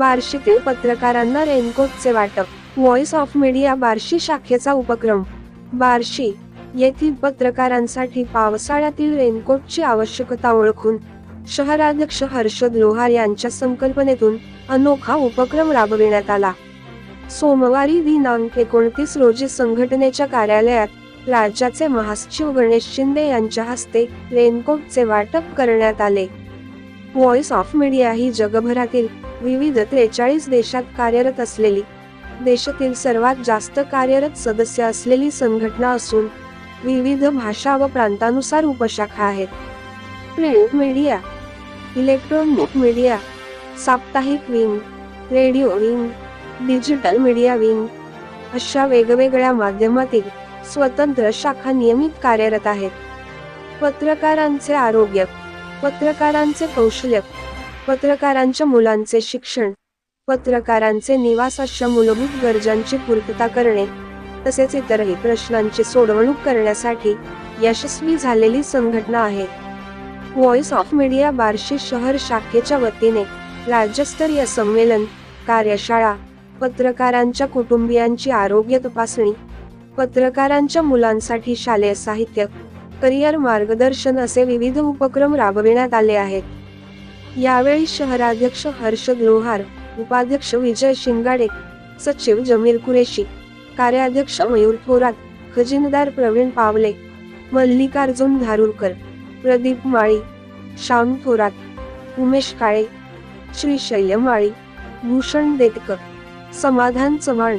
बार्शीतील पत्रकारांना रेनकोटचे वाटप voice of media Barshi शाखेचा उपक्रम. बार्शी येथील पत्रकारांसाठी पावसाळ्यातील रेनकोटची आवश्यकता ओळखून शहराध्यक्ष हर्षद लोहार यांच्या संकल्पनेतून अनोखा उपक्रम राबविण्यात आला. सोमवारी दिनांक एकोणतीस रोजी संघटनेच्या कार्यालयात राज्याचे महासचिव गणेश शिंदे यांच्या हस्ते रेनकोटचे वाटप करण्यात आले. व्हॉइस ऑफ मीडिया ही जगभरातील विविध त्रेचाळीस देशात कार्यरत असलेली देशातील सर्वात जास्त कार्यरत सदस्य असलेली संघटना असून विविध भाषा व प्रांतानुसार उपशाखा आहेत. प्रिंट मीडिया इलेक्ट्रॉनिक मीडिया साप्ताहिक wing radio wing digital media wing अशा वेगवेगळ्या माध्यमातील स्वतंत्र शाखा नियमित कार्यरत आहेत. पत्रकारांचे आरोग्य पत्रकारांचे कौशल्य पत्रकारांच्या मुलांचे शिक्षण पत्रकारांचे निवास अशा मूलभूत गरजांची पूर्तता करणे तसेच इतरही प्रश्नांची सोडवणूक करण्यासाठी यशस्वी झालेली संघटना आहे. व्हॉइस ऑफ मीडिया बार्शी शहर शाखेच्या वतीने राज्यस्तरीय संमेलन कार्यशाळा पत्रकारांच्या कुटुंबियांची आरोग्य तपासणी पत्रकारांच्या मुलांसाठी शालेय साहित्य करिअर मार्गदर्शन असे विविध उपक्रम राबविण्यात आले आहेत. यावेळी शहराध्यक्ष हर्षद लोहार उपाध्यक्ष विजय शिंगाडे सचिव जमीर कुरेशी कार्याध्यक्ष मयूर थोरात खजिनदार प्रवीण पावले मल्लिकार्जुन धारुरकर प्रदीप माळी श्याम थोरात उमेश काळे श्रीशैल्य माळी भूषण देतकर समाधान चव्हाण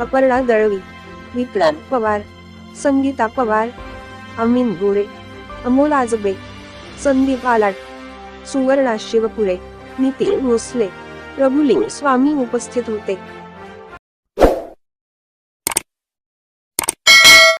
अपर्णा दळवी विक्रांत पवार संगीता पवार अमीन गोरे अमोल आजबे संदीप आलाट सुवर्णा शिवपुरे नितीन भोसले प्रभुलिंग स्वामी उपस्थित होते.